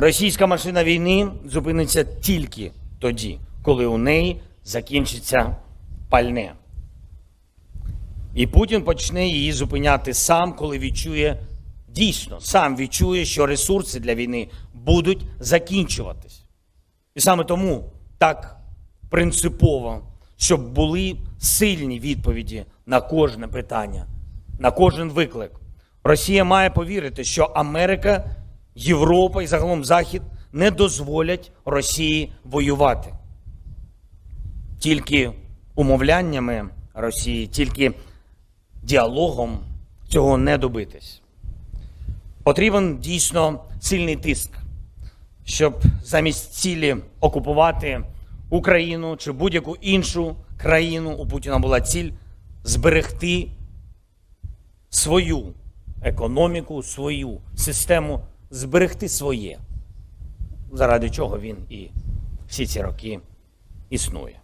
Російська машина війни зупиниться тільки тоді, коли у неї закінчиться пальне. І Путін почне її зупиняти сам, коли відчує дійсно, сам відчує, що ресурси для війни будуть закінчуватись. І саме тому так принципово, щоб були сильні відповіді на кожне питання, на кожен виклик. Росія має повірити, що Америка, Європа і загалом Захід не дозволять Росії воювати. Тільки умовляннями Росії, тільки діалогом цього не добитись. Потрібен дійсно сильний тиск, щоб замість цілі окупувати Україну чи будь-яку іншу країну у Путіна була ціль зберегти свою економіку, свою систему, зберегти своє, заради чого він і всі ці роки існує.